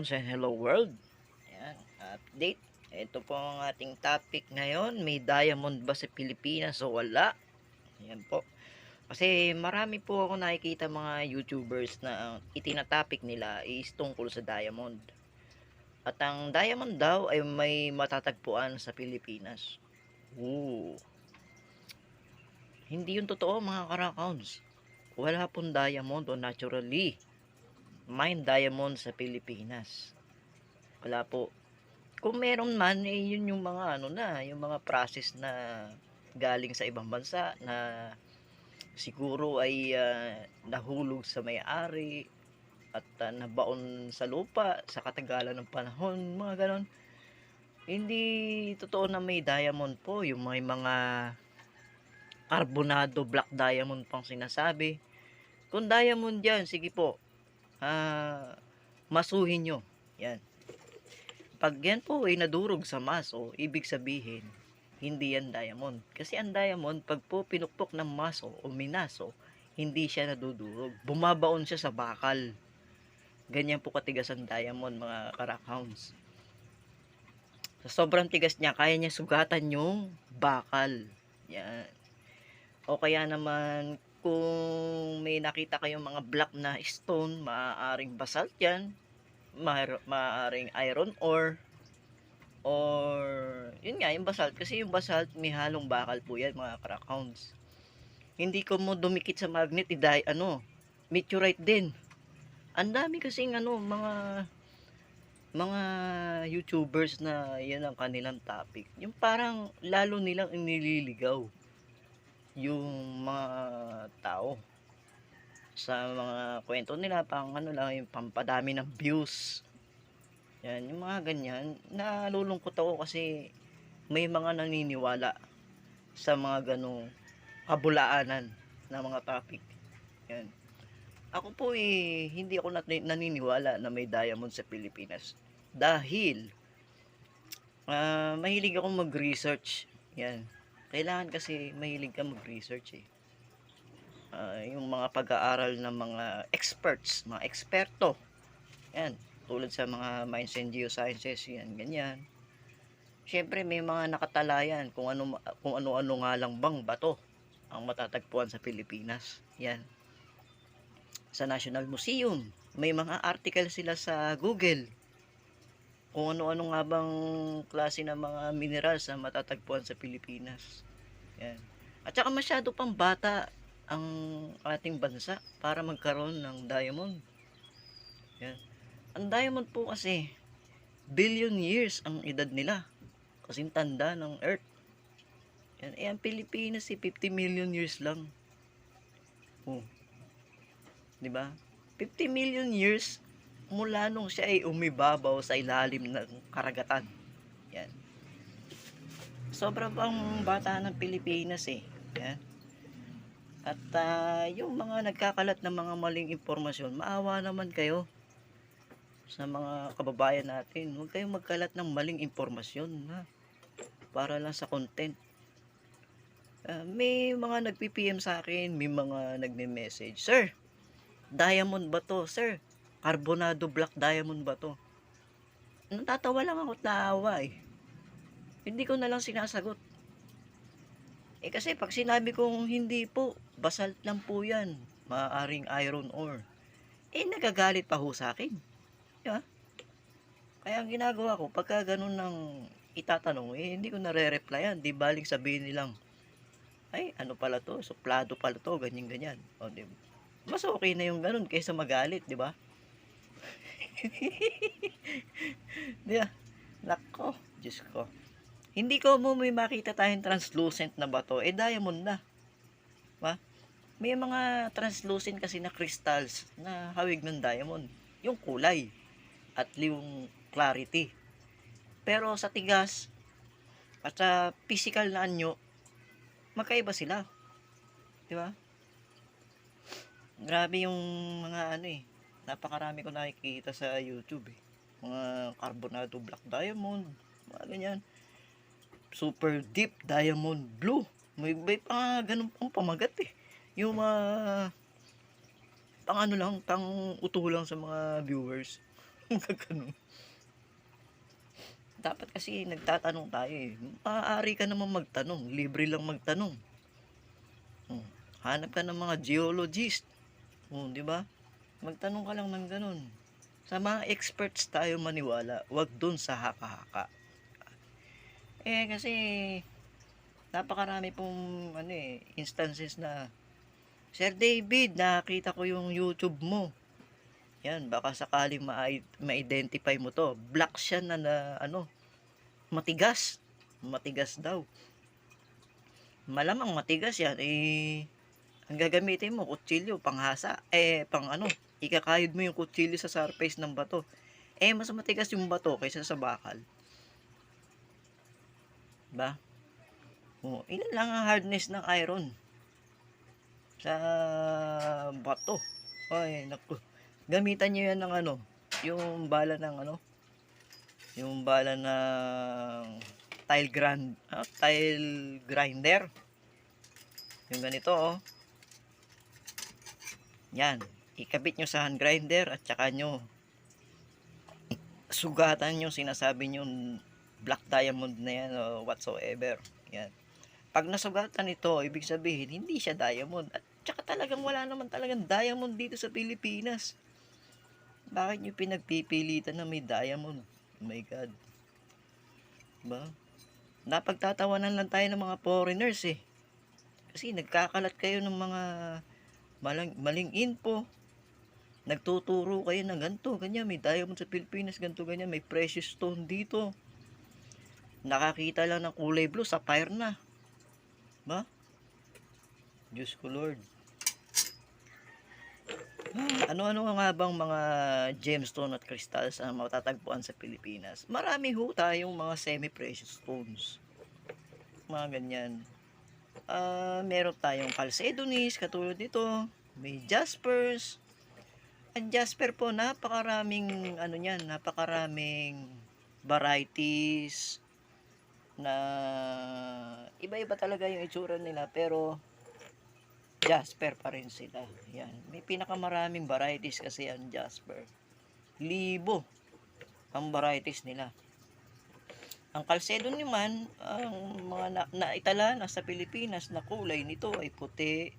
karakauns and hello world. Ayan, update. Ito po ang ating topic ngayon. May diamond ba sa Pilipinas o wala? Ayan po. Kasi marami po ako nakikita mga YouTubers na itinatopic nila is tungkol sa diamond. At ang diamond daw ay may matatagpuan sa Pilipinas. Ooh. Hindi yun totoo mga karakauns. Wala pong diamond o naturally mine diamond sa Pilipinas. Wala po. Kung meron man, eh, yun yung mga ano na, yung mga process na galing sa ibang bansa na siguro ay ah, nahulog sa may-ari at ah, nabaon sa lupa sa katagalan ng panahon, mga ganon. Hindi totoo na may diamond po, yung may mga carbonado black diamond pang sinasabi. Kung diamond yan, sige po, ah, masuhin nyo. Yan. Pag yan po ay nadurog sa maso, ibig sabihin, hindi yan diamond. Kasi ang diamond, pag po pinukpok ng maso o minaso, hindi siya nadudurog. Bumabaon siya sa bakal. Ganyan po katigas ang diamond, mga karakhounds. Sa sobrang tigas niya, kaya niya sugatan yung bakal. Yan. O kaya naman, kung may nakita kayong mga black na stone, maaaring basalt yan, ma- maaaring iron ore, or yun nga, yung basalt. Kasi yung basalt, may halong bakal po yan, mga crackhounds. Hindi ko mo dumikit sa magnet, iday, ano, meteorite din. Ang dami kasing ano, mga mga YouTubers na yan ang kanilang topic. Yung parang lalo nilang inililigaw yung mga tao. Sa mga kwento nila pang ano lang yung pampadami ng views. Yan yung mga ganyan. Nalulungkot ako kasi may mga naniniwala sa mga ganong kabulaanan na mga topic. Yan. Ako po eh hindi ako naniniwala na may diamond sa Pilipinas. Dahil ah, mahilig ako mag-research. Yan kailangan kasi mahilig ka mag-research eh. Ah, yung mga pag-aaral ng mga experts, mga eksperto. Yan, tulad sa mga mines and geosciences, yan, ganyan. Siyempre may mga nakatalayan kung ano kung ano-ano nga lang bang bato ang matatagpuan sa Pilipinas. Yan. Sa National Museum, may mga article sila sa Google kung ano-ano nga bang klase ng mga minerals na matatagpuan sa Pilipinas. Yan. At saka masyado pang bata ang ating bansa para magkaroon ng diamond. Yan. Ang diamond po kasi billion years ang edad nila. Kasing tanda ng Earth. Yan. Eh, ang Pilipinas si 50 million years lang. Oh. 'Di ba? 50 million years mula nung siya ay umibabaw sa ilalim ng karagatan. Yan. Sobrang pang bata ng Pilipinas eh. Yan. At ah, yung mga nagkakalat ng mga maling impormasyon, maawa naman kayo sa mga kababayan natin. Huwag kayong magkalat ng maling impormasyon ha? para lang sa content. Ah, may mga nagpi-PM sa akin, may mga nagme-message, Sir, diamond ba to? Sir, carbonado black diamond ba to? Natatawa lang ako at naawa eh. Hindi ko na lang sinasagot. Eh kasi pag sinabi kong hindi po, basalt lang po yan. Maaaring iron ore. Eh nagagalit pa ho sa akin. Di ba? Kaya ang ginagawa ko, pagka ganun ng itatanong, eh hindi ko nare-replyan. Di baling sabihin nilang, ay ano pala to, suplado pala to, ganyan-ganyan. O, di ba? Mas okay na yung ganun kaysa magalit, di ba? Di ba? Nako, Diyos ko. Hindi ko mo may makita tayong translucent na bato, eh diamond na. Ba? May mga translucent kasi na crystals na hawig ng diamond. Yung kulay at yung clarity. Pero sa tigas at sa physical na anyo, magkaiba sila. Di ba? Grabe yung mga ano eh. Napakarami ko nakikita sa YouTube eh. Mga carbonado black diamond, mga ganyan. Super deep diamond blue. May, may pa ganun pang pamagat eh. Yung mga pang ano lang, pang uto lang sa mga viewers. Gaganon. Dapat kasi nagtatanong tayo eh. Maaari ka naman magtanong. Libre lang magtanong. Oh, hanap ka ng mga geologist. Oh, di ba? Magtanong ka lang ng ganun. Sa mga experts tayo maniwala. Huwag dun sa haka-haka. Eh, kasi napakarami pong ano eh, instances na Sir David, nakita ko yung YouTube mo. Yan, baka sakaling ma- ma-identify mo to. Black siya na, na ano, matigas. Matigas daw. Malamang matigas yan, eh, ang gagamitin mo, kutsilyo, panghasa. Eh, pang ano, ikakayod mo yung kutsilyo sa surface ng bato. Eh, mas matigas yung bato kaysa sa bakal. Ba? Oh, ilan lang ang hardness ng iron sa bato. Ay, naku. Gamitan nyo yan ng ano, yung bala ng ano, yung bala ng tile grind, ah, tile grinder. Yung ganito, oh. Yan. Ikabit nyo sa hand grinder at saka nyo sugatan nyo sinasabi nyo black diamond na yan o whatsoever. Yan. Pag nasugatan ito, ibig sabihin, hindi siya diamond. At saka talagang wala naman talagang diamond dito sa Pilipinas. Bakit nyo pinagpipilitan na may diamond? Oh my God. Ba? Napagtatawanan lang tayo ng mga foreigners eh. Kasi nagkakalat kayo ng mga maling, maling info. Nagtuturo kayo ng ganito, ganyan, may diamond sa Pilipinas, ganito, ganyan, may precious stone dito. Nakakita lang ng kulay blue, sapphire na. Ba? Diyos ko Lord. Ano-ano nga bang mga gemstone at crystals ang matatagpuan sa Pilipinas? Marami ho tayong mga semi-precious stones. Mga ganyan. Ah, meron tayong chalcedonies, katulad nito. May jaspers. Ang jasper po, napakaraming, ano yan, napakaraming varieties na iba-iba talaga yung itsura nila pero Jasper pa rin sila. Yan. May pinakamaraming varieties kasi ang Jasper. Libo ang varieties nila. Ang Calcedon naman, ang mga na, naitala na sa Pilipinas na kulay nito ay puti,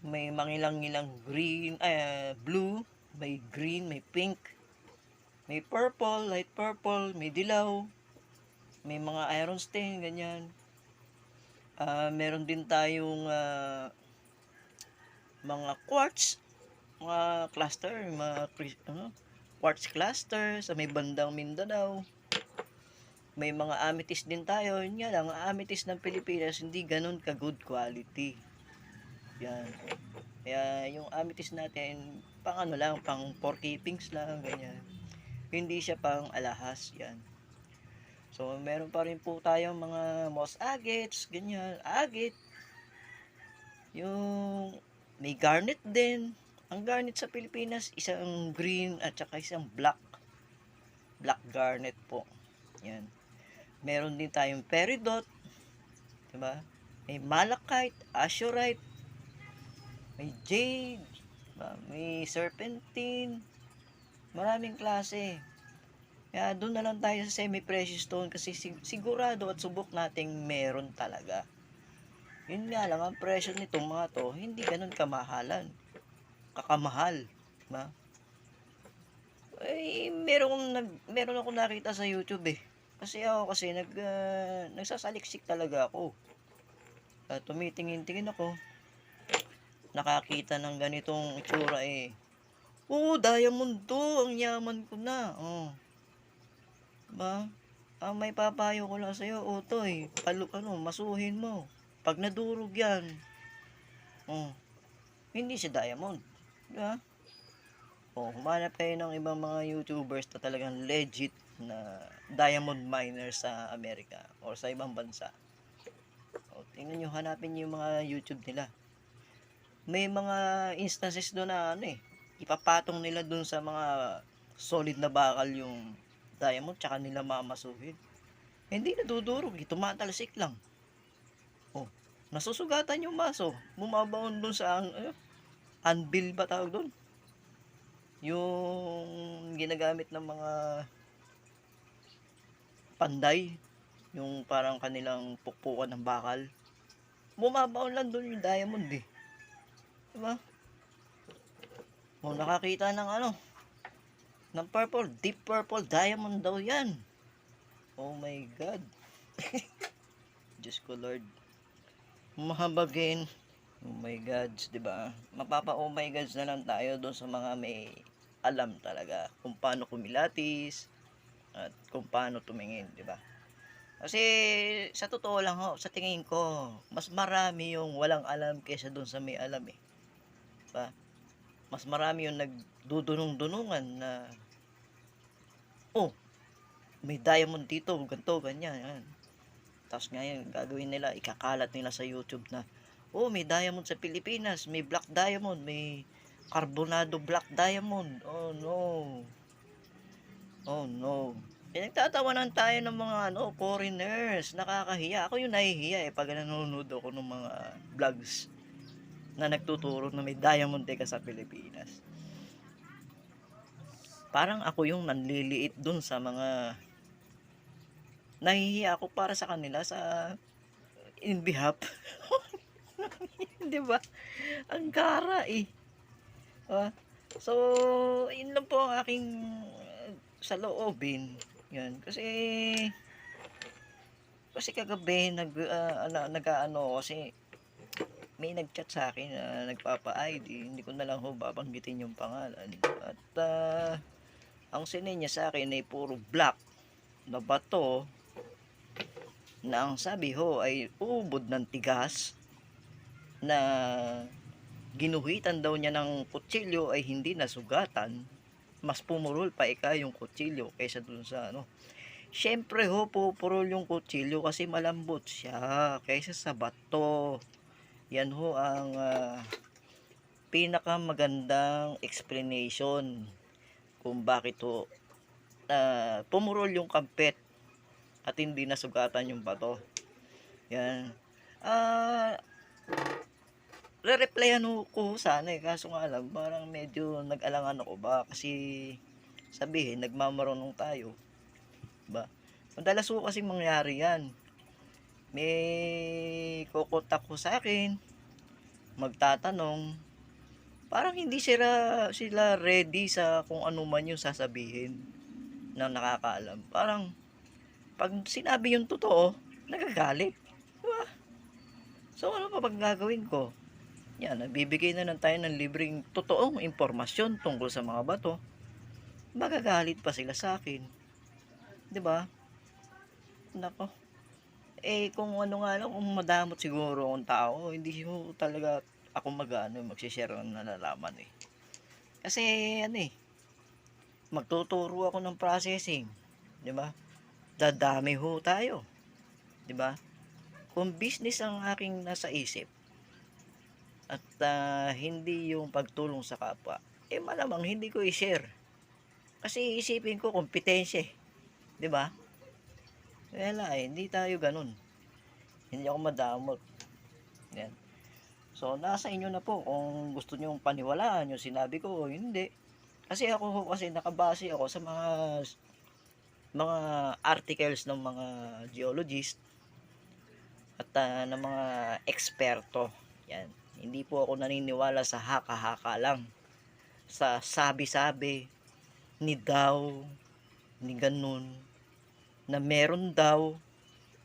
may mangilang-ilang green, ay, blue, may green, may pink, may purple, light purple, may dilaw, may mga iron stain, ganyan. Ah, meron din tayong ah, mga quartz, mga cluster, mga ano, quartz cluster sa may bandang Mindanao. May mga amethyst din tayo. Yun nga lang, ang amethyst ng Pilipinas hindi ganun ka good quality. Yan. Kaya yung amethyst natin, pang ano lang, pang for keepings lang, ganyan. Hindi siya pang alahas, yan. So, meron pa rin po tayong mga moss agates, ganyan, agate. Yung may garnet din. Ang garnet sa Pilipinas, isang green at saka isang black. Black garnet po. Yan. Meron din tayong peridot. Diba? May malachite, azurite, may jade, diba? may serpentine. Maraming klase. Kaya doon na lang tayo sa semi-precious stone kasi sig- sigurado at subok nating meron talaga. Yun nga lang, ang presyo nitong mga to, hindi ganun kamahalan. Kakamahal. Ba? Eh, meron, akong nag, meron ako nakita sa YouTube eh. Kasi ako kasi nag, ah, nagsasaliksik talaga ako. Uh, tumitingin-tingin ako. Nakakita ng ganitong itsura eh. Oo, diamond to. Ang yaman ko na. Oh. Ba? Ang may papayo ko lang sa'yo, Utoy. Palu, ano, masuhin mo. Pag nadurog yan, oh, hindi siya diamond. Di ba? Oh, humanap kayo ng ibang mga YouTubers na talagang legit na diamond miners sa Amerika or sa ibang bansa. Oh, tingnan nyo, hanapin nyo yung mga YouTube nila. May mga instances doon na ano eh, ipapatong nila doon sa mga solid na bakal yung diamond tsaka nila mamasuhin. Hindi nadudurog, eh, tumatalsik lang. Oh, nasusugatan yung maso. Bumabaon doon sa ang, eh, anvil ba tawag doon? yung ginagamit ng mga panday, yung parang kanilang pukpukan ng bakal, bumabaon lang doon yung diamond eh. Diba? O, nakakita ng ano, ng purple, deep purple diamond daw yan. Oh my God. Diyos ko Lord. Mahabagin. Oh my God, di ba? Mapapa oh my God na lang tayo doon sa mga may alam talaga kung paano kumilatis at kung paano tumingin, di ba? Kasi sa totoo lang ho, sa tingin ko, mas marami yung walang alam kaysa doon sa may alam eh. Diba? Mas marami yung nagdudunong-dunungan na oh, may diamond dito, ganito, ganyan, yan. Tapos ngayon, gagawin nila, ikakalat nila sa YouTube na, oh, may diamond sa Pilipinas, may black diamond, may carbonado black diamond. Oh, no. Oh, no. Pinagtatawanan tayo ng mga ano, foreigners. Nakakahiya. Ako yung nahihiya eh pag nanonood ako ng mga vlogs na nagtuturo na may diamond ka sa Pilipinas. Parang ako yung nanliliit dun sa mga nahihiya ako para sa kanila sa in behalf. Di ba? Ang kara eh. Ah, so, yun lang po ang aking uh, sa loobin. Yan. Kasi, kasi kagabi, nag, uh, ano, nag-ano, kasi may nag-chat sa akin na nagpapa-ID. Hindi ko na lang ho babanggitin yung pangalan. At, uh, ang sinend niya sa akin ay puro black na bato na ang sabi ho ay ubod ng tigas na ginuhitan daw niya ng kutsilyo ay hindi nasugatan mas pumurol pa ika yung kutsilyo kaysa dun sa ano syempre ho pupurol yung kutsilyo kasi malambot siya kaysa sa bato yan ho ang uh, pinakamagandang explanation kung bakit ho uh, pumurol yung kampet at hindi nasugatan yung bato. Yan. Ah uh, re-replyan ko sana eh. Kaso nga lang parang medyo nag-alangan ako ba? Kasi sabihin nagmamarunong tayo. Ba? Madalas ko kasi mangyari yan may kukontak ko sa akin magtatanong parang hindi sila sila ready sa kung ano man yung sasabihin na nakakaalam parang pag sinabi yung totoo nagagalit diba? so ano pa pag gagawin ko yan, nagbibigay na lang tayo ng libreng totoong impormasyon tungkol sa mga bato. Magagalit pa sila sa akin. 'Di ba? Nako. Eh kung ano nga lang, kung madamot siguro ang tao, hindi mo talaga ako mag-ano, magsi-share ng nalalaman eh. Kasi ano eh, magtuturo ako ng processing, 'di ba? Dadami ho tayo. 'Di ba? Kung business ang aking nasa isip, at uh, hindi yung pagtulong sa kapwa, eh malamang hindi ko i-share. Kasi isipin ko kompetensya eh. 'Di ba? Wala eh, hindi tayo ganun. Hindi ako madamot. Yan. So, nasa inyo na po kung gusto niyo paniwalaan yung sinabi ko o hindi. Kasi ako kasi nakabase ako sa mga mga articles ng mga geologist at uh, ng mga eksperto. Yan. Hindi po ako naniniwala sa haka-haka lang. Sa sabi-sabi ni daw, ni ganun, na meron daw.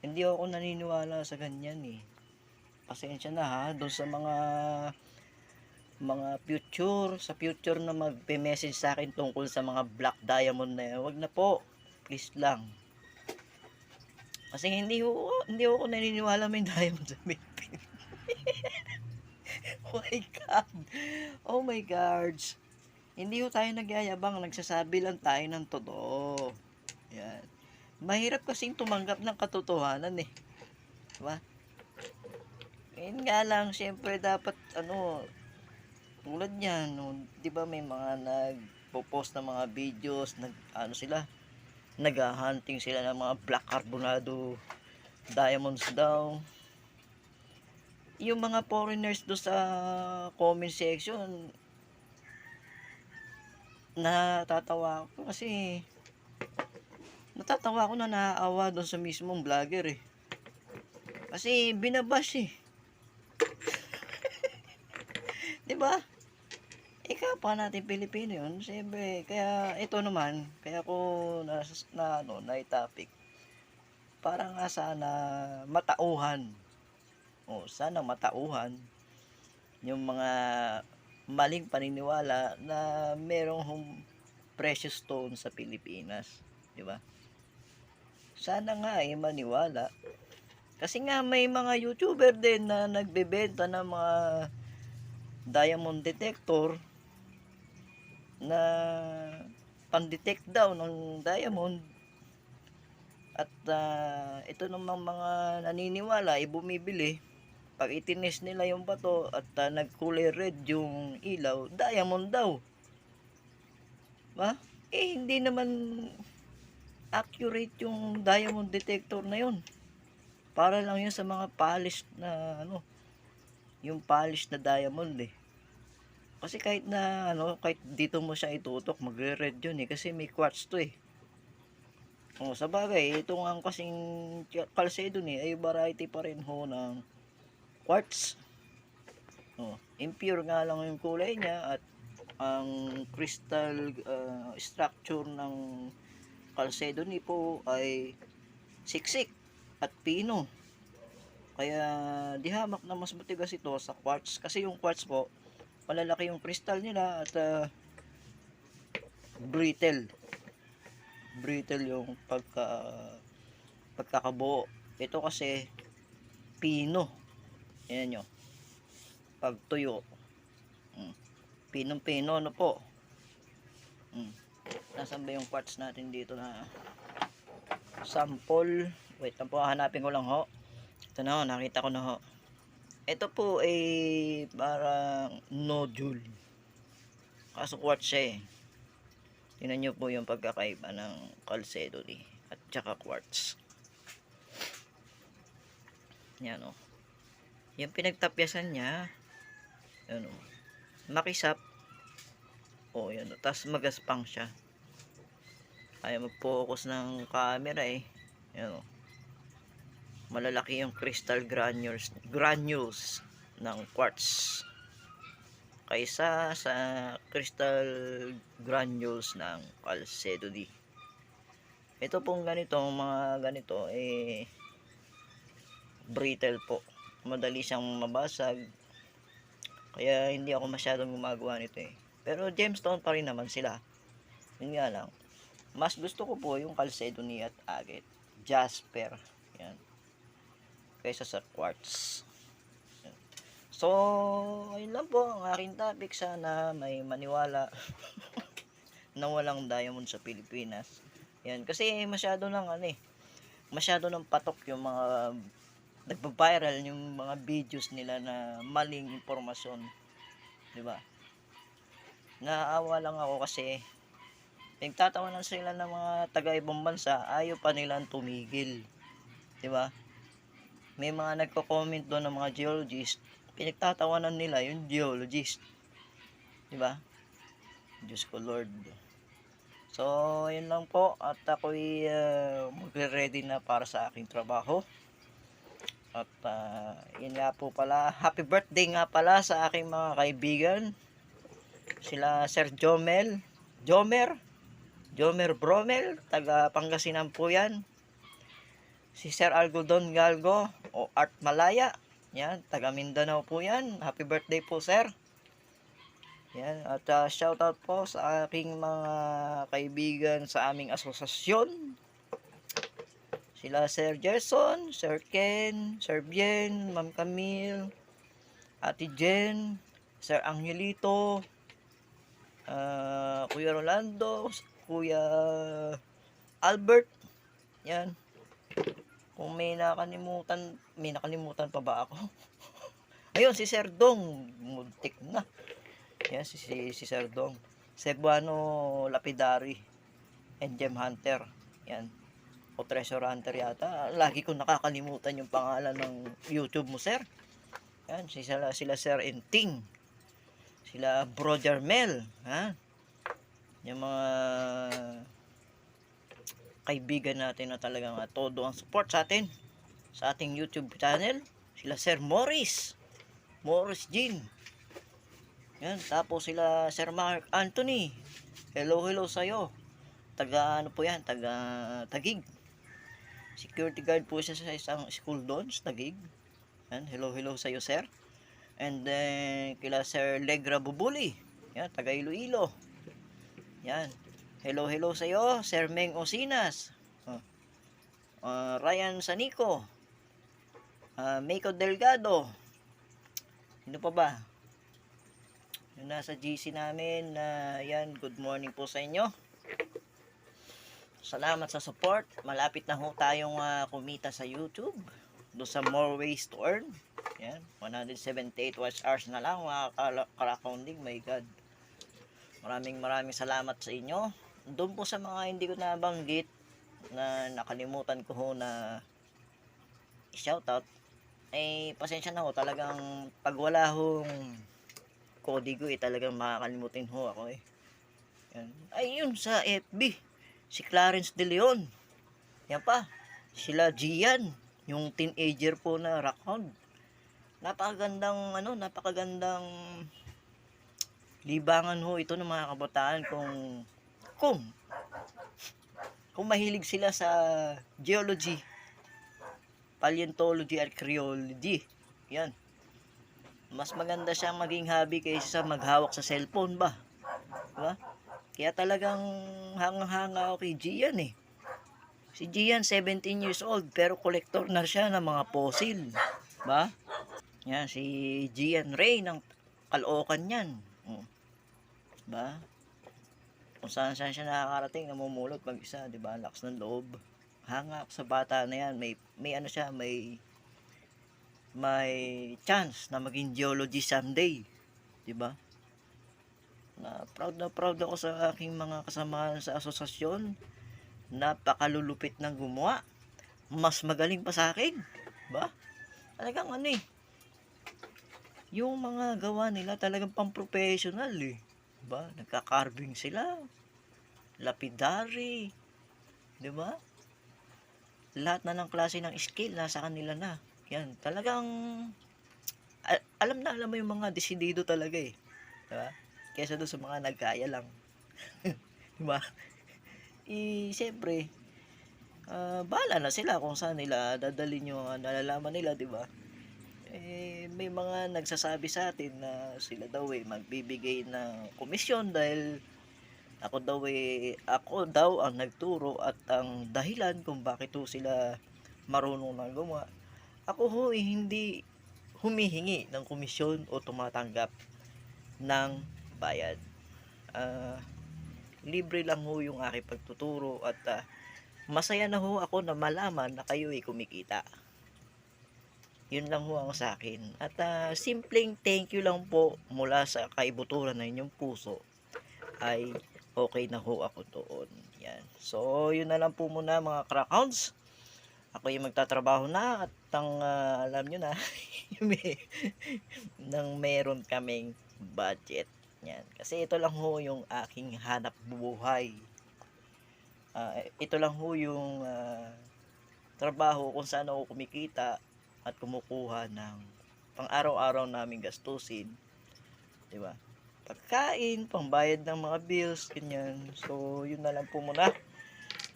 Hindi ako naniniwala sa ganyan eh. Pasensya na ha, doon sa mga mga future, sa future na magpe-message sa akin tungkol sa mga black diamond na yan, wag na po. Please lang. Kasi hindi ko, hindi ako naniniwala may diamond sa oh my God. Oh my God. Hindi ko tayo nagyayabang. Nagsasabi lang tayo ng totoo. Yan. Mahirap kasing tumanggap ng katotohanan eh. Diba? Ngayon nga lang, syempre dapat, ano, tulad niyan, no, di ba may mga nagpo-post ng mga videos, nag, ano sila, nag-hunting sila ng mga black carbonado diamonds daw yung mga foreigners do sa comment section natatawa ako kasi natatawa ako na naaawa doon sa mismong vlogger eh. Kasi binabash eh. 'Di ba? Ikaw pa natin Pilipino yun. Siyempre, kaya ito naman, kaya ko na, na ano, na topic. Para nga sana matauhan. O, sana matauhan yung mga maling paniniwala na merong precious stone sa Pilipinas. Di ba? Sana nga eh, maniwala. Kasi nga may mga YouTuber din na nagbebenta ng mga diamond detector na pan-detect daw ng diamond. At ah, ito namang mga naniniwala ay bumibili. Pag itinis nila yung bato at ah, nagkulay red yung ilaw diamond daw. Ba eh hindi naman accurate yung diamond detector na yun para lang yun sa mga polished na ano yung polished na diamond eh kasi kahit na ano, kahit dito mo siya itutok, magre-red yun eh kasi may quartz to eh. Oh, sa bagay, ito nga kasing Calcedo ni ay variety pa rin ho ng quartz. Oh, impure nga lang yung kulay niya at ang crystal uh, structure ng Calcedo ni po ay siksik at pino. Kaya di hamak na mas matigas ito sa quartz. Kasi yung quartz po malalaki yung crystal nila at uh, brittle. Brittle yung pagka pagkakabuo. Ito kasi pino. Yan nyo. Pag tuyo mm. pinong pino ano po? Mm. Nasan ba yung quartz natin dito na sample wait lang po hanapin ko lang ho ito na ho nakita ko na ho ito po ay parang nodule. Kaso quartz siya eh. Tingnan nyo po yung pagkakaiba ng calcedony at saka quartz. Yan o. Yung pinagtapyasan niya, yan o. Makisap. O yan o. Tapos magaspang siya. Ayaw mag-focus ng camera eh. Yan o malalaki yung crystal granules granules ng quartz kaysa sa crystal granules ng chalcedony ito pong ganito mga ganito eh brittle po madali siyang mabasag kaya hindi ako masyadong gumagawa nito eh pero gemstone pa rin naman sila yun nga lang mas gusto ko po yung chalcedony at agate jasper yan kaysa sa quartz. So, ayun lang po ang aking topic. Sana may maniwala na walang diamond sa Pilipinas. Yan, kasi masyado nang ano eh, masyado nang patok yung mga nagpa-viral yung mga videos nila na maling impormasyon. 'Di ba? Naawa lang ako kasi nagtatawanan sila ng mga taga ibang bansa, ayaw pa nilang tumigil. 'Di ba? may mga nagko-comment doon ng mga geologist, pinagtatawanan nila yung geologist. Di ba? Diyos ko Lord. So, yun lang po. At ako'y uh, magre-ready na para sa aking trabaho. At uh, yun nga po pala. Happy birthday nga pala sa aking mga kaibigan. Sila Sir Jomel. Jomer. Jomer Bromel. Taga Pangasinan po yan si Sir Algodon Galgo o Art Malaya. Yan, taga Mindanao po yan. Happy birthday po, sir. Yan, at uh, shout out po sa aking mga kaibigan sa aming asosasyon. Sila Sir Gerson, Sir Ken, Sir Bien, Ma'am Camille, Ate Jen, Sir Angelito, uh, Kuya Rolando, Kuya Albert, yan. Kung may nakalimutan, may nakalimutan pa ba ako? Ayun, si Sir Dong. Muntik na. Yan, si, si, si Sir Dong. Cebuano Lapidary and Gem Hunter. Yan. O Treasure Hunter yata. Lagi ko nakakalimutan yung pangalan ng YouTube mo, sir. Yan, sila, sila Sir Enting. Sila Brother Mel. Ha? yung mga kaibigan natin na talagang ah, todo ang support sa atin sa ating YouTube channel. Sila Sir Morris. Morris Jean. Yan, tapos sila Sir Mark Anthony. Hello, hello sa'yo. Taga ano po yan, taga Tagig. Security guard po siya sa isang school doon, sa Tagig. Yan, hello, hello sa'yo, sir. And then, kila Sir Legra Bubuli. Yan, taga Iloilo. Yan. Hello, hello sa'yo, Sir Meng Osinas. Uh, uh, Ryan Sanico. Uh, Meiko Delgado. Ano pa ba? Yung nasa GC namin na yan, good morning po sa inyo. Salamat sa support. Malapit na ho tayong ah, kumita sa YouTube. Do sa more ways to earn. Yan, 178 watch hours na lang mga karakounding. My God. Maraming maraming salamat sa inyo. Doon po sa mga hindi ko nabanggit na nakalimutan ko ho na shoutout eh pasensya na ho talagang pag wala hong kodigo eh talagang makakalimutin ho ako eh yan. ay yun sa FB si Clarence De Leon yan pa sila Gian yung teenager po na rockhound napakagandang ano napakagandang libangan ho ito ng mga kabataan kung kung kung mahilig sila sa geology paleontology at creology yan. Mas maganda siyang maging hobby kaysa sa maghawak sa cellphone ba? Diba? kaya talagang hangang-hanga ako kay Gian eh. Si Gian 17 years old pero collector na siya ng mga fossil. Ba yan si Gian Ray ng Caloocan yan. Mm. ba kung saan saan siya nakakarating namumulot mag isa di ba lakas ng loob. Hanga sa bata na yan. May may ano siya may may chance na maging geology someday. Di ba na proud na proud ako sa aking mga kasamahan sa asosasyon. Napakalulupit ng gumawa. Mas magaling pa sa akin. Ba talagang ano eh yung mga gawa nila talagang pang-professional eh. Ba nagka-carving sila. Lapidary di ba lahat na ng klase ng skill nasa kanila na. Yan talagang al- alam na alam mo yung mga desidido talaga eh. Di ba kesa doon sa mga nagkaya lang. Di ba eh siyempre ah bahala na sila kung saan nila dadalhin yung ah, nalalaman nila di ba eh, may mga nagsasabi sa atin na sila daw eh magbibigay ng komisyon dahil ako daw eh ako daw ang nagturo at ang dahilan kung bakit ho sila marunong na gumawa. Ako ho eh, hindi humihingi ng komisyon o tumatanggap ng bayad. Ah, libre lang ho yung aking pagtuturo at ah, masaya na ho ako na malaman na kayo ay kumikita. Yun lang ho ang sa akin. At ah, simpleng thank you lang po mula sa kaibuturan ng inyong puso ay okay na ho ako doon. Yan. So, yun na lang po muna mga crackhounds. Ako yung magtatrabaho na at ang ah, alam nyo na may, nang meron kaming budget. Yan. Kasi ito lang ho yung aking hanap buhay. Ah, ito lang ho yung ah, trabaho kung saan ako kumikita at kumukuha ng pang araw-araw naming gastusin. 'Di ba? Pagkain, pangbayad ng mga bills, ganyan. So, yun na lang po muna.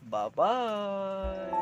Bye-bye!